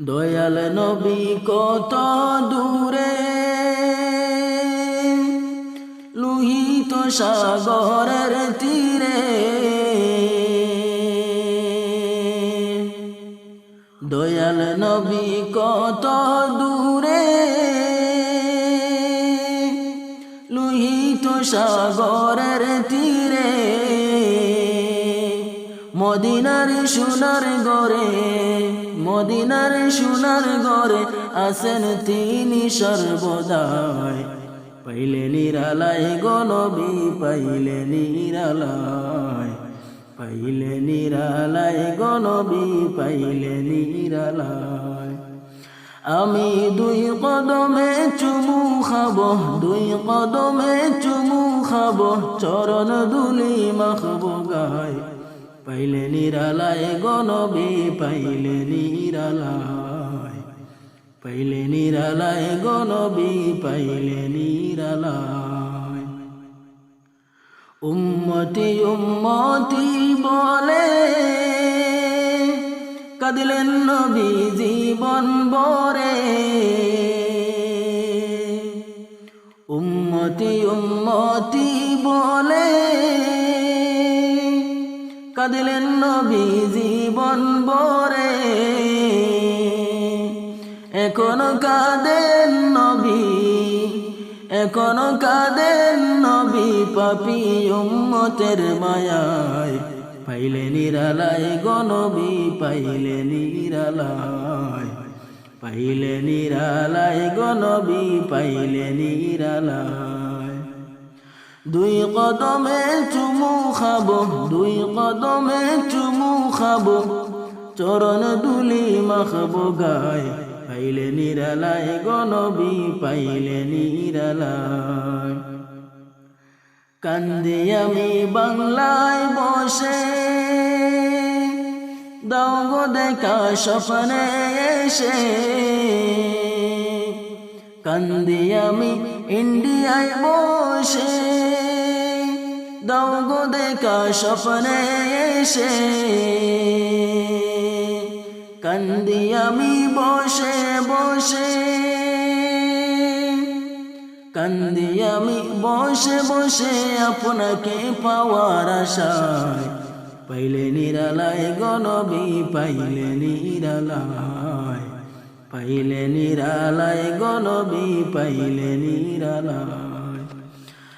দয়াল নবী কত দূরে? লুহিত সাগরের তীরে। দয়াল নবী কত দূরে? লুহিত সাগরের তীরে। মদিনার সোনার গরে মদিনার সোনার গরে আসেন তিনি সর্বদায় পাইলে নিরালায় গনবি পাইলে নিরালায়। পাইলে নিরালায় গনবি পাইলে নিরালায়। আমি দুই কদমে চুমু খাব, দুই কদমে চুমু খাব, চরণ দুলি মাখব গায়। পাইলে নিরালায় গনবি, পাইলে নিরালায়। পাইলে নিরালায় গনবি, পাইলে নিরালায়। উম্মতি উম্মতি বলে, কাঁদিলেন নবী জীবন বরে উম্মতি উম্মতি কাঁদিলেন নবী জীবন বরে এখনও কাঁদেন নবী, এখনও কাঁদেন নবী পাপি উম্মতের মায়ায়। পাইলে নিরালায় গনবী পাইলে নিরালায়। পাইলে নিরালায় গনবী পাইলে নিরালায়। দুই কদমে চুমু খাব, দুই কদমে চুমু খাব। চরণ দুলি মাখব গায়, পাইলে নিরালায় গনবী পাইলে নিরালায়। কান্দি আমি বাংলায় বসে, দাও গো দেখা স্বপ্নে এসে। কান্দি আমি ইন্ডিয়ায় বসে। দাও গো দেখা স্বপ্নে এসে। কান্দি আমি বসে বসে। কান্দি আমি বসে বসে আপনাকে পাওয়ার আশায়। পাইলে নিরালায় গনবি পাইলে নিরালায়। পাইলে নিরালায় গনবি পাইলে নিরালায়।